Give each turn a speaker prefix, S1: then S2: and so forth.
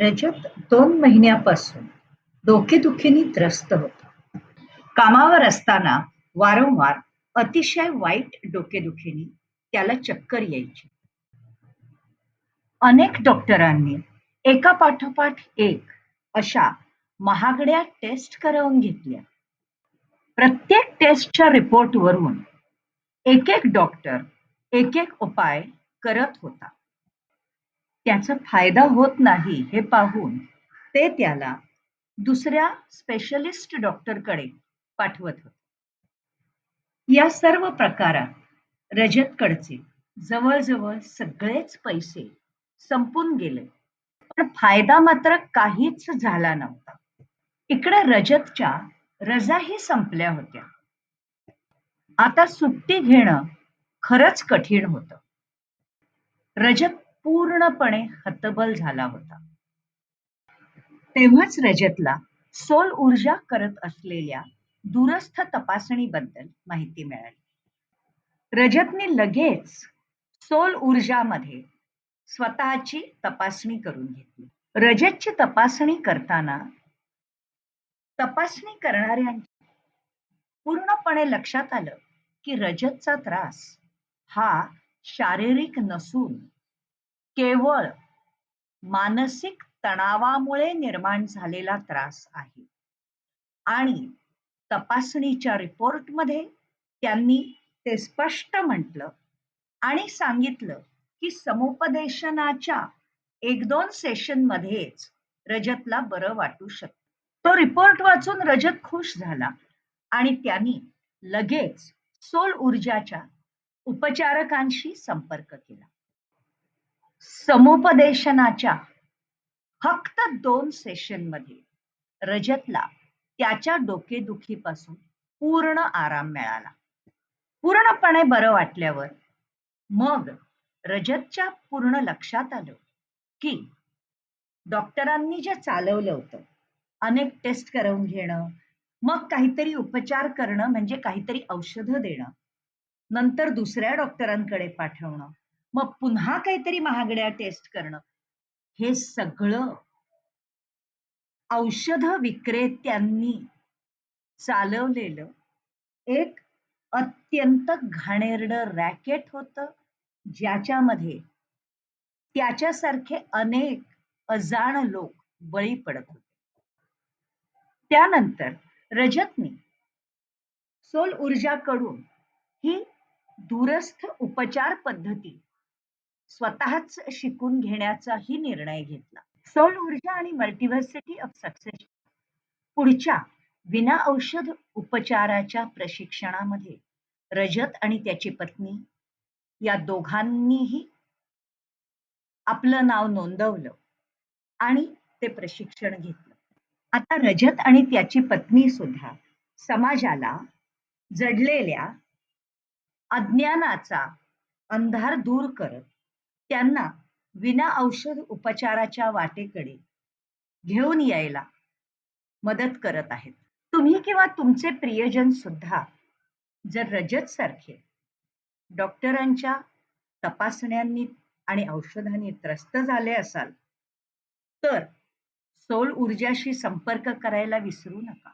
S1: रजत दोन महिन्यापासून डोकेदुखीने त्रस्त होता. कामावर असताना वारंवार अतिशय वाईट डोकेदुखीने त्याला चक्कर यायची. अनेक डॉक्टरांनी एका पाठोपाठ एक अशा महागड्या टेस्ट करवून घेतल्या. प्रत्येक टेस्टच्या रिपोर्टवरून एक एक डॉक्टर एक एक उपाय करत होता. त्याचा फायदा होत नाही हे पाहून ते त्याला दुसऱ्या स्पेशलिस्ट डॉक्टरकडे पाठवत होते. या सर्व प्रकारात रजतकडचे जवळजवळ सगळेच पैसे संपून गेले, पण फायदा मात्र काहीच झाला नव्हता. इकडे रजतच्या रजाही संपल्या होत्या. आता सुट्टी घेणं खरंच कठीण होतं. रजत पूर्णपणे हतबल झाला होता. तेव्हाच रजतला सोल ऊर्जा करत असलेल्या दूरस्थ तपासणीबद्दल माहिती मिळाली. रजतने लगेच सोल ऊर्जामध्ये स्वतःची तपासणी करून घेतली. रजतची तपासणी करताना तपासणी करणाऱ्यांच्या पूर्णपणे लक्षात आलं की रजतचा त्रास हा शारीरिक नसून केवळ मानसिक तणावामुळे निर्माण झालेला त्रास आहे आणि तपासणीच्या रिपोर्टमध्ये त्यांनी ते स्पष्ट म्हटलं आणि सांगितलं की समुपदेशनाच्या एक दोन सेशन मध्येच रजतला बरं वाटू शकतं. तो रिपोर्ट वाचून रजत खुश झाला आणि त्यांनी लगेच सोल ऊर्जाच्या उपचारकांशी संपर्क केला. समुपदेशनाच्या फक्त दोन सेशनमध्ये रजतला त्याच्या डोकेदुखीपासून पूर्ण आराम मिळाला. पूर्णपणे बरं वाटल्यावर मग रजतच्या पूर्ण लक्षात आलं की डॉक्टरांनी जे चालवलं होतं, अनेक टेस्ट करवून घेणं, मग काहीतरी उपचार करणं म्हणजे काहीतरी औषधं देणं, नंतर दुसऱ्या डॉक्टरांकडे पाठवणं, मग पुन्हा काहीतरी महागड्या टेस्ट करणं, हे सगळं औषध विक्रेत्यांनी चालवलेलं एक अत्यंत घाणेरडं रॅकेट होतं, ज्याच्यामध्ये त्याच्यासारखे अनेक अजाण लोक बळी पडत होते. त्यानंतर रजतनी सोल ऊर्जाकडून ही दूरस्थ उपचार पद्धती स्वतःच शिकून घेण्याचाही निर्णय घेतला. सौर ऊर्जा आणि मल्टिव्हर्सिटी ऑफ सक्सेस पुढच्या विनाऔषध उपचाराच्या प्रशिक्षणामध्ये रजत आणि त्याची पत्नी या दोघांनीही आपलं नाव नोंदवलं आणि ते प्रशिक्षण घेतलं. आता रजत आणि त्याची पत्नी सुद्धा समाजाला जडलेल्या अज्ञानाचा अंधार दूर करत त्यांना विनाऔषध उपचाराच्या वाटेकडे घेऊन यायला मदत करत आहेत. तुम्ही किंवा तुमचे प्रियजन सुद्धा जर रजत सारखे डॉक्टरांच्या तपासण्यांनी आणि औषधांनी त्रस्त झाले असाल तर सोल ऊर्जाशी संपर्क करायला विसरू नका.